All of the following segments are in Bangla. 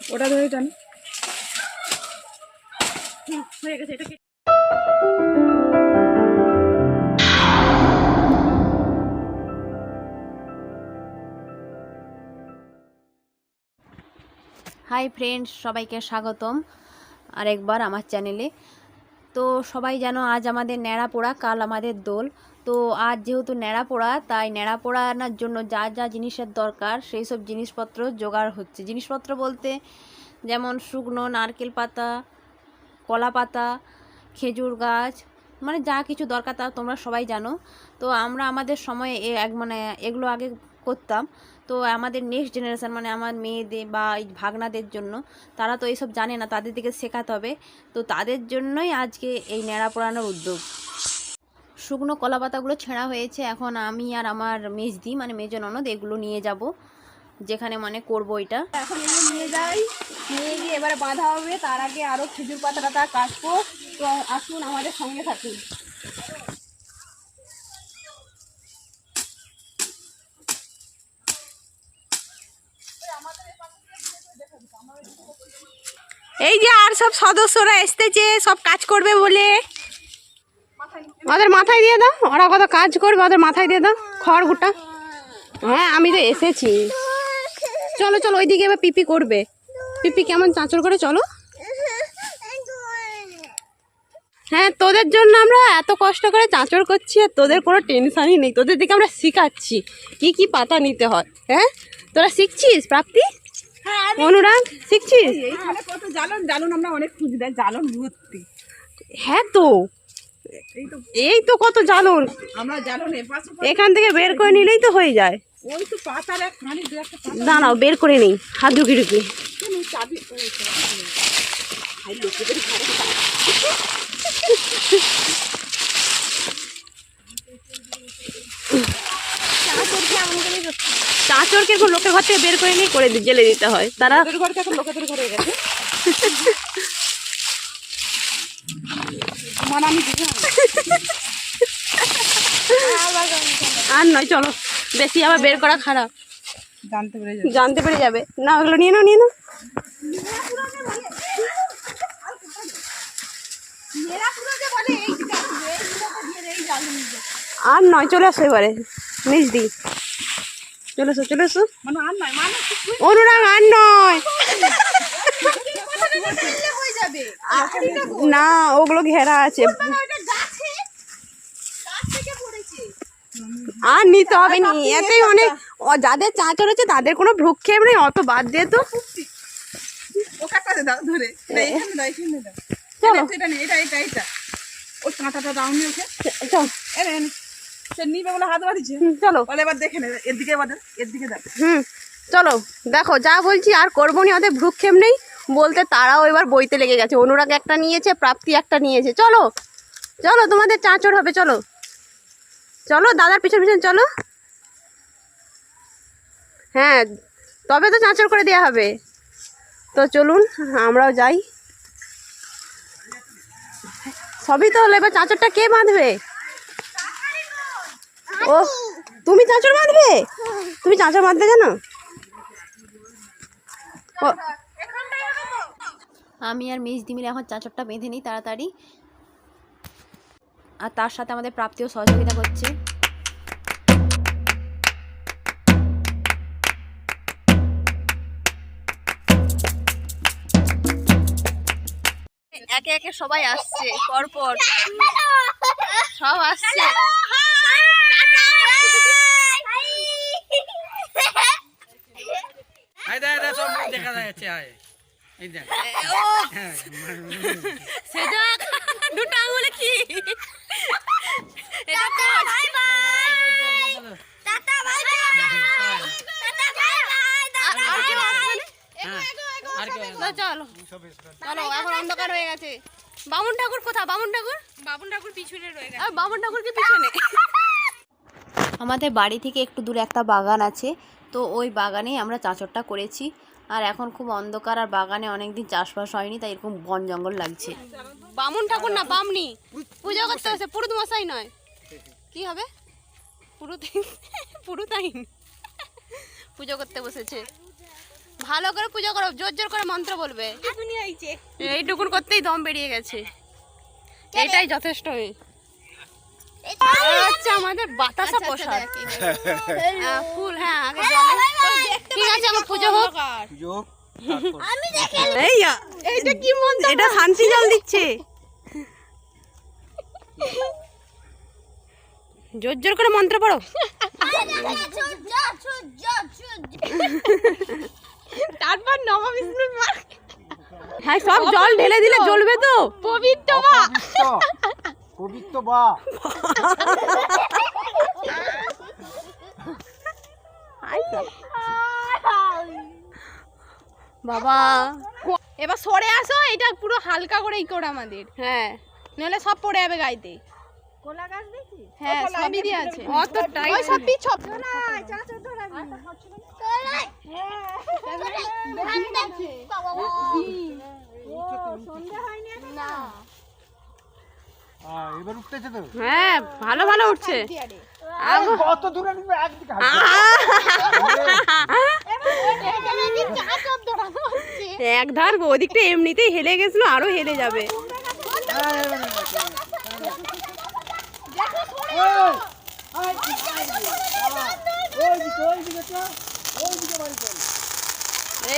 ওটা ধরে টান। হয়ে গেছে এটা হাই ফ্রেন্ডস সবাইকে স্বাগতম। আরেকবার আমার চ্যানেলে তো সবাই জানো আজ আমাদের ন্যাড়া পোড়া, কাল আমাদের দোল। তো আজ যেহেতু ন্যাড়া পোড়া, তাই ন্যাড়া পোড়ানোর জন্য যা যা জিনিসের দরকার, সেই সব জিনিসপত্র জোগাড় হচ্ছে। জিনিসপত্র বলতে যেমন শুকনো নারকেল পাতা, কলা পাতা, খেজুর গাছ মানে যা কিছু দরকার তা তোমরা সবাই জানো। তো আমরা আমাদের সময়ে এক মানে এগুলো আগে করতাম। তো আমাদের নেক্সট জেনারেশান মানে আমার মেয়েদের বা এই ভাগনাদের জন্য তারা তো এইসব জানে না, তাদের দিকে শেখাতে হবে। তো তাদের জন্যই আজকে এই ন্যাড়া পোড়ানোর উদ্যোগ। শুকনো কলা পাতাগুলো ছেঁড়া হয়েছে, এখন আমি আর আমার মেজদি মানে মেজ ননদ এগুলো নিয়ে যাব, যেখানে মানে করব এটা। এখন এগুলো নিয়ে যাই, নিয়ে গিয়ে এবার বাঁধা হবে, তার আগে আরও খেজুর পাতা টাতা কাটবো, তো আসুন আমাদের সঙ্গে থাকুন। এই যে আর সব সদস্যরা এসতেছে সব কাজ করবে বলে। ওদের মাথায় দিয়ে দাও, ওরা কত কাজ করবে, ওদের মাথায় দিয়ে দাও, খড় গুটা। হ্যাঁ আমি তো এসেছি। চলো চলো, ওইদিকে এবার পিপি করবে। পিপি কেমন চাঁচর করে, চলো। হ্যাঁ তোদের জন্য আমরা এত কষ্ট করে চাঁচর করছি আর তোদের কোনো টেনশানই নেই। তোদের দিকে আমরা শিখাচ্ছি, কি কি পাতা নিতে হয়। হ্যাঁ তোরা শিখছিস, প্রাপ্তি? অনুরাগ শিখছিস? কত জ্বালন? জ্বালন আমরা অনেক খুঁজি দেয় জ্বালন ভর্তি। হ্যাঁ তো। এই তো কত জ্বালন। আমরা জ্বালন এখান থেকে বের করে নিলেই তো হয়ে যায়। ওই তো পাতার এক খানি দাঁড়াও বের করে নেই। হাত ঢুকি ঢুকি চাবি লোকেদের ঘরে চাঁচরকে এখন লোকের ঘর থেকে বের করে নিয়ে করে জেলে দিতে হয়। তারা ঘর থেকে লোকেদের ঘরে গেছে। আমি দিদি আর। নয় চলো। বেশি আবার বের করা খারাপ। জানতে পেরে যাবে। জানতে পেরে যাবে। না ওগুলো নিয়ে নাও নিয়ে নাও। আর নয় চলে আসো এবারে। মিসদি চলে এসো চলে এসো। মানে আর নয় মানে অনুরাগ আর নয়। না ওগুলো ঘেরা আছে। আর নিতে হবে নি। এতেই অনেক যাদের চাঁচর হচ্ছে তাদের কোনো ভ্রুক্ষেপ নেই অত বাদ দিয়ে তো। চলো। এটা নেই এটা এটা এটা। ও কাঁটাটা দাও নি ওকে। চল সে নিবে বলে হাত বাড়িছে হুম, চলো। বলে এবার দেখে নে এর দিকে এবার এর দিকে দেখ। হুম চলো দেখো যা বলছি আর করব নি ওদের ভ্রুক্ষেপ নেই। বলতে তারাও এবার বইতে লেগে গেছে। অনুরাগ একটা নিয়েছে প্রাপ্তি একটা নিয়েছে। চলো চলো তোমাদের চাঁচর হবে চলো। চলো দাদার পিছন পিছন চলো। হ্যাঁ তবে তো চাঁচর করে দেওয়া হবে। তো চলুন আমরাও যাই। সবই তো হলো এবার চাঁচরটা কে বাঁধবে? ও তুমি চাঁচর বাঁধবে? তুমি চাঁচর বাঁধতে জানো ও- আমি আর মিস দিমির এখন চাঁচরটা বেঁধে নিই তাড়াতাড়ি। আর তার সাথে আমাদের প্রাপ্তিও সহযোগিতা করছে। একে একে সবাই আসছে পরপর। সব আসছে। আয় দেখ দেখ সব দেখা যাচ্ছে আয় এই দেখ। হ্যাঁ, সেটা দুটো আঙুলে কি? এটা হ্যাঁ আর কি চলো চলো। এখন অন্ধকার হয়ে গেছে। বামুন ঠাকুর কোথা বামুন ঠাকুর? বামুন ঠাকুর পিছনে রয়ে গেছে। বামুন ঠাকুর কি পিছনে? আমাদের বাড়ি থেকে একটু দূরে একটা বাগান আছে। তো ওই বাগানেই আমরা চাঁচরটা করেছি। আর এখন খুব অন্ধকার আর বাগানে অনেকদিন চাষবাস হয়নি তাই এরকম বন জঙ্গল লাগছে। বামুন ঠাকুর না বামনি। পুজো করতে হচ্ছে পুরুত মশাই নয়। কি হবে? পুরুত পুরুতাইন। পুজো করতে বসেছে। ভালো করে পুজো করো জোর জোর করে মন্ত্র বলবে। এইটুকুন করতেই দম বেরিয়ে গেছে। এটাই যথেষ্ট। আচ্ছা আমাদের বাতাসা প্রসাদ। ফুল হ্যাঁ আগে ঠিক আছে আমার পুজো হোক। যোগ এই এইটা কি মন্ত্র এটা শান্তি জল দিচ্ছে। জোর জোর করে মন্ত্র পড়ো। তারপর নবম বিষ্ণুর মা হ্যাঁ সব জল ঢেলে দিলে জ্বলবে তো। পবিত্র পবিত্র বা। বাবা। এবার সরে আসো এটা পুরো হালকা করে ই করে আমাদের। হ্যাঁ। নাহলে সব পড়ে যাবে গাইতে। হ্যাঁ সবই দিয়ে আছে। অত টাইট ওই সব পিছ হ্যাঁ, এবার উঠতেছে তো। হ্যাঁ ভালো ভালো উঠছে। কত দূরে নিবে একদিকে এক ধার ওদিকটা এমনিতেই হেলে গেছিল আরও হেলে যাবে।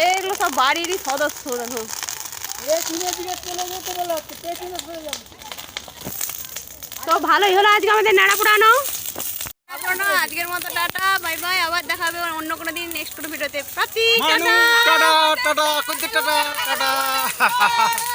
এগুলো সব বাড়িরই সদস্য দেখো। তো ভালোই হলো আজকে আমাদের নাড়া পুরানো আজকের মতো টাটা বাই বাই আবার দেখা হবে অন্য কোনো দিন নেক্সট কোনো ভিডিওতে। টাটা! Tata tata tata.